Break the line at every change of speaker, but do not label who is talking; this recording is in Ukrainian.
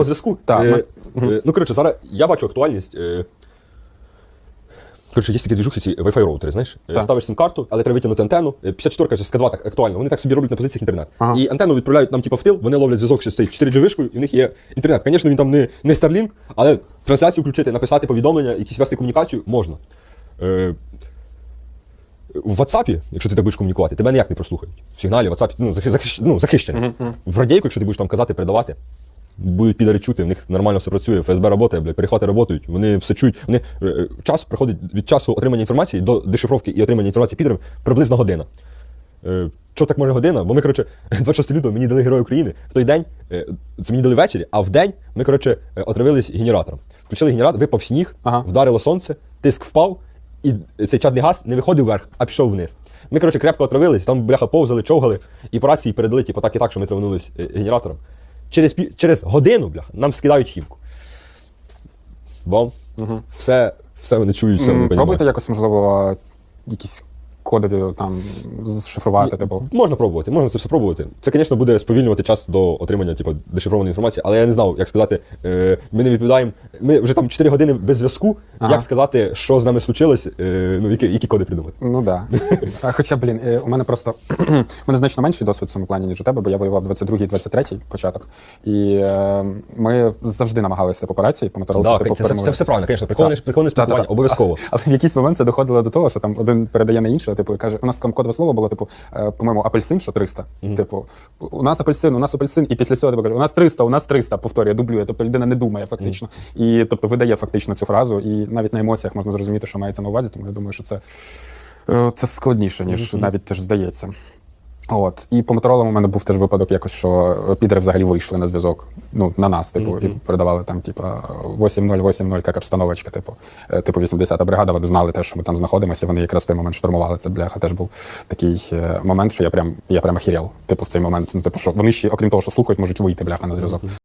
по зв'язку.
Так,
Е,
ми-
е, Ну, коротше, зараз я бачу актуальність. е, Коротше, є такі движухи, ці Wi-Fi роутери, знаєш? Е,
Так.
Ставиш сим-карту, але треба витягнути антенну. Е, 54 ка СК2 так актуально. Вони так собі роблять на позиціях інтернет.
Ага.
І антенну відправляють нам, типу, в тил, вони ловлять зв'язок ще з цією 4G вишкою, і в них є інтернет. Звісно, він там не, не Starlink, але трансляцію включити, написати повідомлення, якісь вести комунікацію можна. Е, в WhatsApp, якщо ти так будеш комунікувати, тебе ніяк не прослухають. В сигналі WhatsApp ну, захищ, ну, захищений. В радійку, якщо ти будеш там казати, передавати, будуть підари чути, в них нормально все працює, ФСБ працює, блядь, перехвати працюють, вони все чують. Вони, е, е, час приходить від часу отримання інформації до дешифровки і отримання інформації підаром приблизно година. Е, Що так може година? Бо ми, коротше, 26 лютого мені дали Герой України. В той день, це мені дали ввечері, а в день ми, коротше, отравились генератором. Включили генератор, випав сніг,
Ага.
вдарило сонце, тиск впав, і цей чадний газ не виходив вверх, а пішов вниз. Ми, коротше, крепко отравились, там бляха повзали, човгали, і по рації передали, типу, так і так, що ми травнулись генератором. Через, пів- через годину, бля, нам скидають хімку. Бом. Все, все вони чують, все вони.
Пробуйте якось, можливо, якісь кодові там зшифрувати, типу.
Можна пробувати, можна це все пробувати. Це, звісно, буде сповільнювати час до отримання типу, дешифрованої інформації, але я не знав, як сказати. Е, ми не відповідаємо. Ми вже там 4 години без зв'язку.
Ага.
Як сказати, що з нами случилось, е, ну, які, які коди придумати.
Ну да. А, Хоча, блін, е, у мене просто у мене значно менший досвід в цьому плані, ніж у тебе, бо я воював 22-й, 23-й початок. І е, ми завжди намагалися по операції, по моторолці,
Да,
типу,
це, це, це все правильно, звісно, прикольне,
Так.
прикольне спілкування,
Та-та-та.
обов'язково.
Але в якийсь момент це доходило до того, що там один передає на іншого, типу, і каже, у нас там кодове слово було, типу, е, по-моєму, апельсин, що 300. Типу, у нас апельсин, у нас апельсин, і після цього типу, каже, у нас 300, у нас 300, повторює, дублює. Тобто людина не думає фактично. І тобто видає фактично цю фразу, і навіть на емоціях можна зрозуміти, що мається на увазі, тому я думаю, що це, е, це складніше, ніж навіть теж здається. От. І по моторолам у мене був теж випадок, якось, що підери взагалі вийшли на зв'язок. Ну, на нас, типу, і передавали там, типа, 8-0, 8-0, як обстановочка, типу, е, типу 80-та бригада, вони знали те, що ми там знаходимося, вони якраз в той момент штурмували. Це бляха теж був такий е, момент, що я прям я прям охерел. Типу, в цей момент. Ну, типу, що вони ще, окрім того, що слухають, можуть вийти бляха на зв'язок.